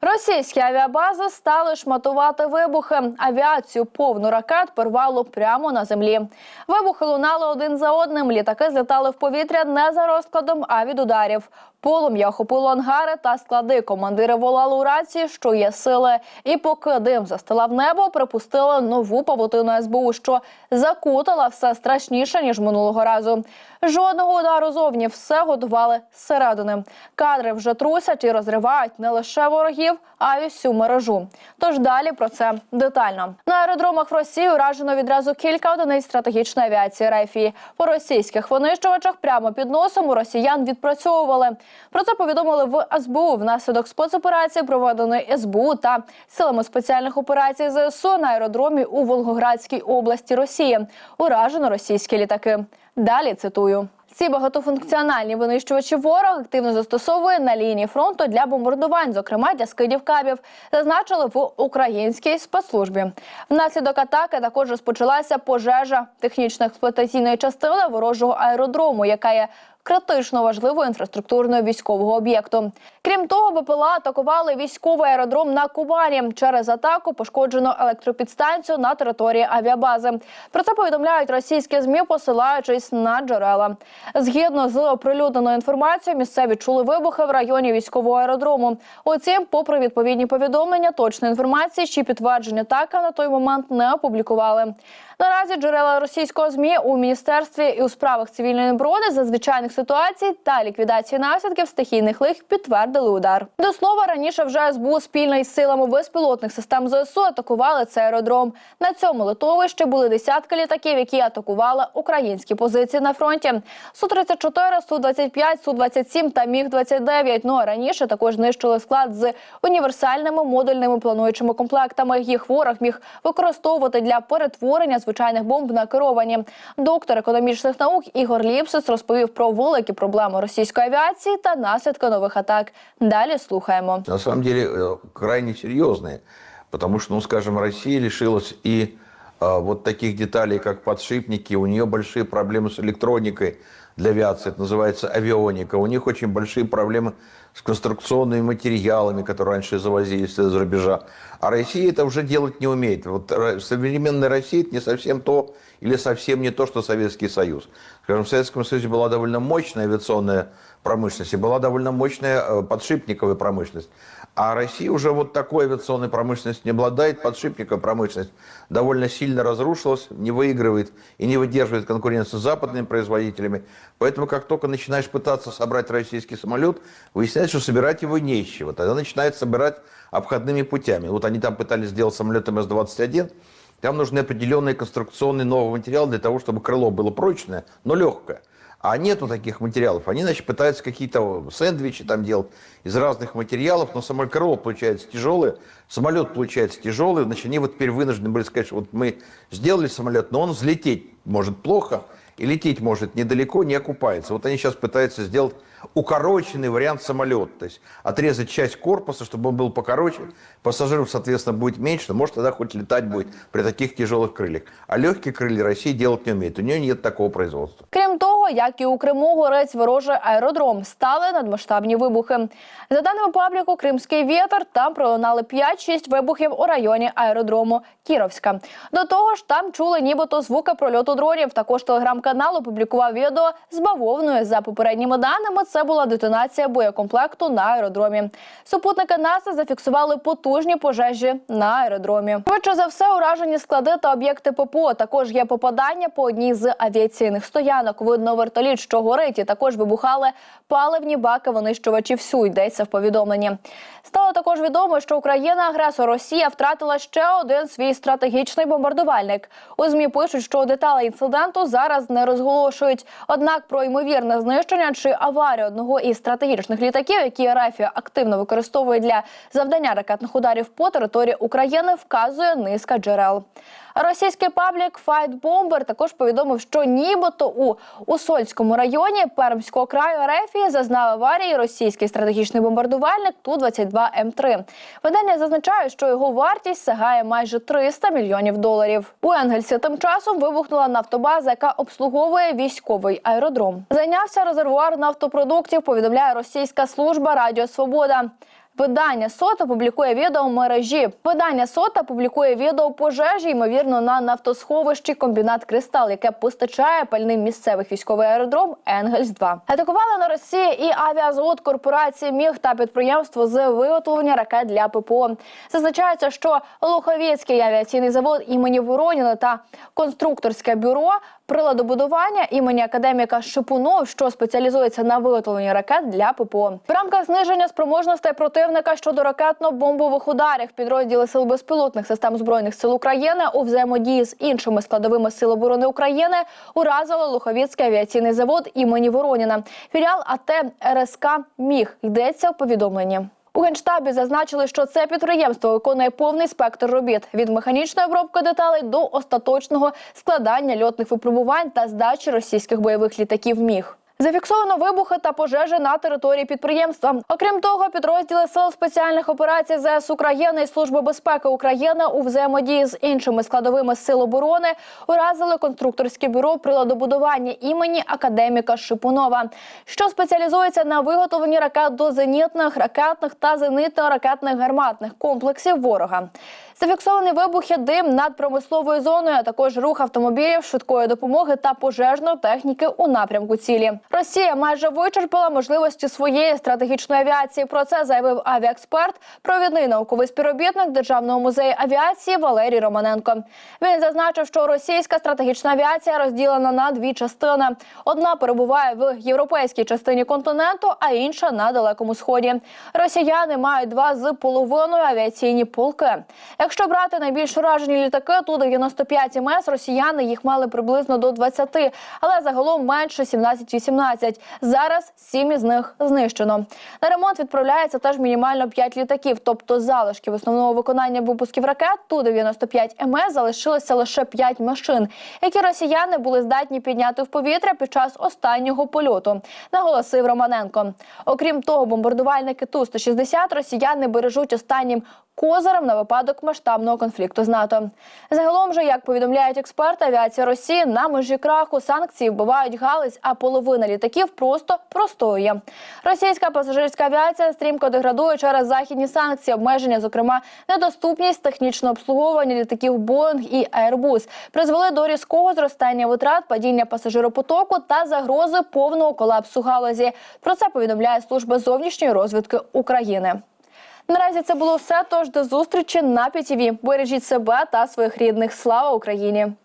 Російські авіабази стали шматувати вибухи. Авіацію повну ракет порвало прямо на землі. Вибухи лунали один за одним. Літаки злітали в повітря не за розкладом, а від ударів. Полум'я охопило ангари та склади. Командири волали у рації, що є сили. І поки дим застилав небо, припустили нову павутину СБУ, що закутала все страшніше ніж минулого разу. Жодного удару зовні все готували зсередини. Кадри вже трусять і розривають не лише ворогів, а й усю мережу. Тож далі про це детально. На аеродромах в Росії уражено відразу кілька одиниць стратегічної авіації РФІ. По російських винищувачах прямо під носом у росіян відпрацьовували. Про це повідомили в СБУ внаслідок спецоперації, проведеної СБУ та силами спеціальних операцій ЗСУ на аеродромі у Волгоградській області Росії. Уражено російські літаки. Далі цитую. Ці багатофункціональні винищувачі ворог активно застосовує на лінії фронту для бомбардувань, зокрема для скидів кабів, зазначили в українській спецслужбі. Внаслідок атаки також розпочалася пожежа технічно-експлуатаційної частини ворожого аеродрому, яка є критично важливою інфраструктурною військового об'єкту. Крім того, БПЛА атакували військовий аеродром на Кубані. Через атаку пошкоджено електропідстанцію на території авіабази. Про це повідомляють російські змі, посилаючись на джерела. Згідно з оприлюдненою інформацією, місцеві чули вибухи в районі військового аеродрому. Утім, попри відповідні повідомлення, точної інформації чи підтвердження атаки на той момент не опублікували. Наразі джерела російського змі у міністерстві і у справах цивільної оборони надзвичайних ситуацій та ліквідації наслідків стихійних лих підтвердили удар. До слова раніше вже СБУ спільно із силами безпілотних систем ЗСУ атакували цей аеродром. На цьому литовищі були десятки літаків, які атакували українські позиції на фронті. су 34 су 25 су 27 та міг 29 Ну а раніше також знищили склад з універсальними модульними плануючими комплектами. Їх ворог міг використовувати для перетворення звичайних бомб на керовані. Доктор економічних наук Ігор Ліпсис розповів про великі проблеми російської авіації та наслідки нових атак. Далі слухаємо. На самом деле э, крайне серьезные, потому что, ну, скажем, Россия лишилась и э, вот таких деталей, как подшипники, у нее большие проблемы с электроникой для авиации, это называется авионика, у них очень большие проблемы с конструкционными материалами, которые раньше завозились из-за рубежа. А Россия это уже делать не умеет. Вот ра- современная Россия это не совсем то или совсем не то, что Советский Союз. Скажем, в Советском Союзе была довольно мощная авиационная промышленность и была довольно мощная э, подшипниковая промышленность. А Россия уже вот такой авиационной промышленностью не обладает. Подшипниковая промышленность довольно сильно разрушилась, не выигрывает и не выдерживает конкуренцию с западными производителями. Поэтому как только начинаешь пытаться собрать российский самолет, выясняется, что собирать его не из чего. Тогда начинают собирать обходными путями. Вот они там пытались сделать самолет МС-21, там нужны определенные конструкционные новые материалы для того, чтобы крыло было прочное, но легкое. А нету таких материалов. Они, значит, пытаются какие-то сэндвичи там делать из разных материалов, но само крыло получается тяжелое, самолет получается тяжелый. Значит, они вот теперь вынуждены были сказать, что вот мы сделали самолет, но он взлететь может плохо, и лететь может недалеко, не окупается. Вот они сейчас пытаются сделать укороченный вариант самолета, то есть отрезать часть корпуса, чтобы он был покороче, пассажиров, соответственно, будет меньше, но может тогда хоть летать будет при таких тяжелых крыльях. А легкие крылья Россия делать не умеет, у нее нет такого производства. Крім того, як і у Криму горець ворожий аеродром, стали надмасштабні вибухи. За даними пабліку Кримський вітер, там пролунали 5-6 вибухів у районі аеродрому Кіровська. До того ж, там чули нібито звуки прольоту дронів. Також телеграм-канал опублікував відео з бавовною. За попередніми даними, це була детонація боєкомплекту на аеродромі. Супутники НАСА зафіксували потужні пожежі на аеродромі. Швидше за все, уражені склади та об'єкти ППО. Також є попадання по одній з авіаційних стоянок. Видно вертоліт, що горить, і також вибухали паливні баки винищувачів СЮ. Йдеться в повідомленні. Стало також відомо, що Україна-агресор Росія втратила ще один свій стратегічний бомбардувальник. У змі пишуть, що деталі інциденту зараз не розголошують. Однак про ймовірне знищення чи аварію одного із стратегічних літаків, які Рафія активно використовує для завдання ракетних ударів по території України, вказує низка джерел. Російський паблік Fight Bomber також повідомив, що нібито у Усольському районі Пермського краю Рефії зазнав аварії російський стратегічний бомбардувальник Ту-22М3. Видання зазначає, що його вартість сягає майже 300 мільйонів доларів. У Енгельсі тим часом вибухнула нафтобаза, яка обслуговує військовий аеродром. Зайнявся резервуар нафтопродуктів. Повідомляє російська служба Радіо Свобода. Видання Сота публікує відео в мережі. Видання Сота публікує відео пожежі, ймовірно, на нафтосховищі комбінат Кристал, яке постачає пальним місцевих військовий аеродром Енгельс 2 Атакували на Росії і авіазавод корпорації Міг та підприємство з виготовлення ракет для ППО. Зазначається, що Луховецький авіаційний завод імені Вороніна та конструкторське бюро приладобудування імені академіка Шипунов, що спеціалізується на виготовленні ракет для ППО. В рамках зниження спроможностей противника щодо ракетно-бомбових ударів підрозділи сил безпілотних систем збройних сил України у взаємодії з іншими складовими сил оборони України уразили Луховіцький авіаційний завод імені Вороніна. Філіал АТ РСК Міг йдеться в повідомленні. У генштабі зазначили, що це підприємство виконує повний спектр робіт від механічної обробки деталей до остаточного складання льотних випробувань та здачі російських бойових літаків. Міг. Зафіксовано вибухи та пожежі на території підприємства. Окрім того, підрозділи сил спеціальних операцій ЗС України і Служби безпеки України у взаємодії з іншими складовими сил оборони уразили конструкторське бюро приладобудування імені академіка Шипунова, що спеціалізується на виготовленні ракет до зенітних, ракетних та зенитно-ракетних гарматних комплексів ворога. Зафіксовані вибухи, дим над промисловою зоною, а також рух автомобілів швидкої допомоги та пожежної техніки у напрямку цілі. Росія майже вичерпала можливості своєї стратегічної авіації. Про це заявив авіаексперт, провідний науковий співробітник Державного музею авіації Валерій Романенко. Він зазначив, що російська стратегічна авіація розділена на дві частини: одна перебуває в європейській частині континенту, а інша на далекому сході. Росіяни мають два з половиною авіаційні полки. Якщо брати найбільш уражені літаки, ту 95 МС, росіяни їх мали приблизно до 20, але загалом менше 17-18. Зараз сім із них знищено. На ремонт відправляється теж мінімально 5 літаків, тобто залишків основного виконання випусків ракет ту 95 МС залишилося лише 5 машин, які росіяни були здатні підняти в повітря під час останнього польоту, наголосив Романенко. Окрім того, бомбардувальники Ту-160 росіяни бережуть останнім козирем на випадок масштабного конфлікту з НАТО. Загалом же, як повідомляють експерти, авіація Росії на межі краху санкції вбивають галузь, а половина літаків просто простоює. Російська пасажирська авіація стрімко деградує через західні санкції, обмеження, зокрема, недоступність технічного обслуговування літаків Боїнг і Airbus, призвели до різкого зростання витрат, падіння пасажиропотоку та загрози повного колапсу галузі. Про це повідомляє служба зовнішньої розвідки України. Наразі це було все. Тож до зустрічі на ПІТІВІ. Бережіть себе та своїх рідних. Слава Україні!